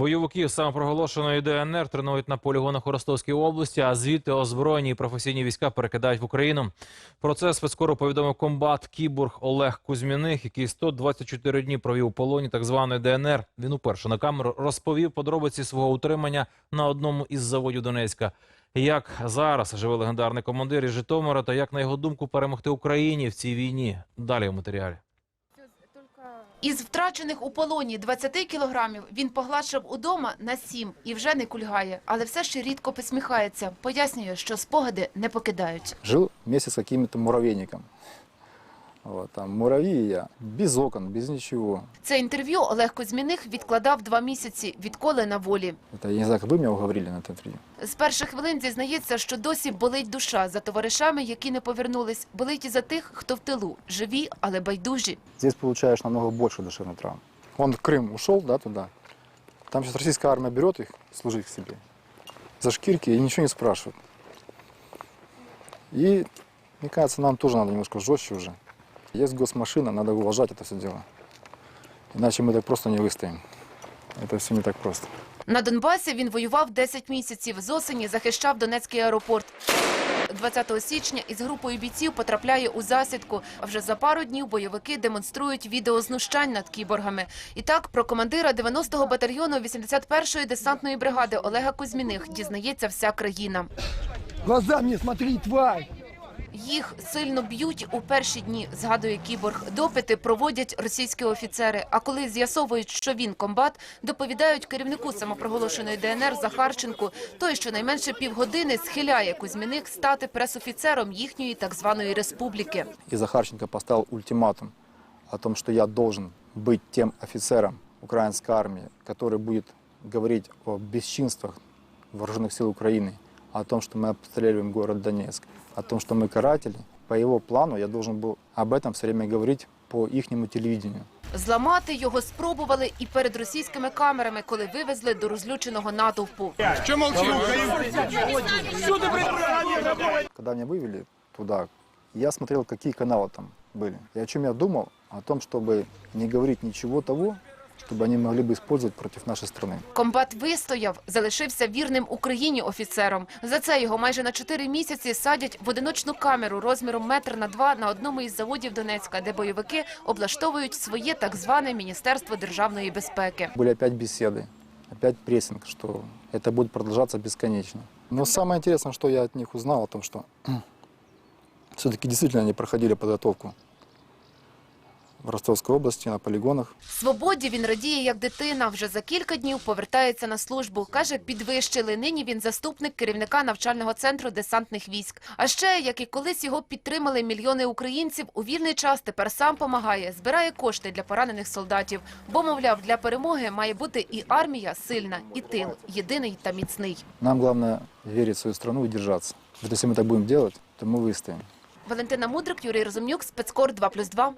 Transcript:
Бойовиків самопроголошеної ДНР тренують на полігонах у Ростовській області, а звідти озброєні і професійні війська перекидають в Україну. Про це спецкору повідомив комбат Кіборг Олег Кузьміних, який 124 дні провів у полоні так званої ДНР. Він уперше на камеру розповів подробиці свого утримання на одному із заводів Донецька. Як зараз живе легендарний командир із Житомира та як на його думку перемогти Україні в цій війні? Далі у матеріалі. Із втрачених у полоні 20 кілограмів він погладшав удома на 7 і вже не кульгає, але все ще рідко посміхається. Пояснює, що спогади не покидають. Жил місяць з каким-то муравейником. Вот, там муравьи я, без окон, без ничего. Це інтерв'ю Олег Кузьміних відкладав два місяці, відколи на волі. Это, я не знаю, как вы меня уговорили на это интервью. З перших хвилин зізнається, що досі болить душа за товаришами, які не повернулись. Болить і за тих, хто в тилу, живі, але байдужі. Здесь получаешь намного больше душевных травм. Он в Крым ушел, да, туда. Там сейчас российская армия берет их служить к себе за шкирки и ничего не спрашивает. И, мне кажется, нам тоже надо немножко жестче уже. Есть госмашина, надо уважать это все дело. Иначе мы так просто не выстоим. Это все не так просто. На Донбасі він воював 10 місяців. З осені захищав Донецький аеропорт. 20 січня із групою бійців потрапляє у засідку. А вже за пару днів бойовики демонструють відео знущань над кіборгами. І так про командира 90-го батальйону 81-ї десантної бригади Олега Кузьміних дізнається вся країна. Глаза мне смотри, тварь! Їх сильно б'ють у перші дні, згадує кіборг. Допити проводять російські офіцери. А коли з'ясовують, що він комбат, доповідають керівнику самопроголошеної ДНР Захарченку. Той щонайменше півгодини схиляє Кузьміних стати пресофіцером їхньої так званої республіки. И Захарченко поставил ультиматум о том, что я должен быть тем офицером украинской армии, который будет говорить о бесчинствах вооруженных сил Украины, о том, что мы обстреливаем город Донецк, о том, что мы каратели. По его плану я должен был об этом все время говорить по ихнему телевидению. Зламати його спробували і перед російськими камерами, коли вивезли до розлюченого натовпу. Когда меня вывели туда, я смотрел, какие каналы там были. И о чем я думал? О том, чтобы не говорить ничего того, чтобы они могли бы использовать против нашей страны. Комбат вистояв, залишився вірним Україні офіцером. За це його майже на чотири місяці садять в одиночну камеру розміром метр на два на одному із заводів Донецька, де бойовики облаштовують своє так зване Міністерство державної безпеки. Были опять беседы, опять прессинг, что это будет продолжаться бесконечно. Но самое интересное, что я от них узнал, о том, что все-таки действительно они проходили подготовку в Ростовской области на полигонах. Свободі він радіє як дитина. Вже за кілька днів повертається на службу. Каже, підвищили. Нині він заступник керівника навчального центру десантних військ. А ще, як і колись його підтримали мільйони українців, у вільний час тепер сам помагає, збирає кошти для поранених солдатів. Бо, мовляв, для перемоги має бути і армія сильна, і тил єдиний та міцний. Нам главное верить в свою страну и держаться. Вот если мы так будем делать, то мы выстоим. Валентина Мудрик, Юрій Розумнюк, спецкор 2+,2.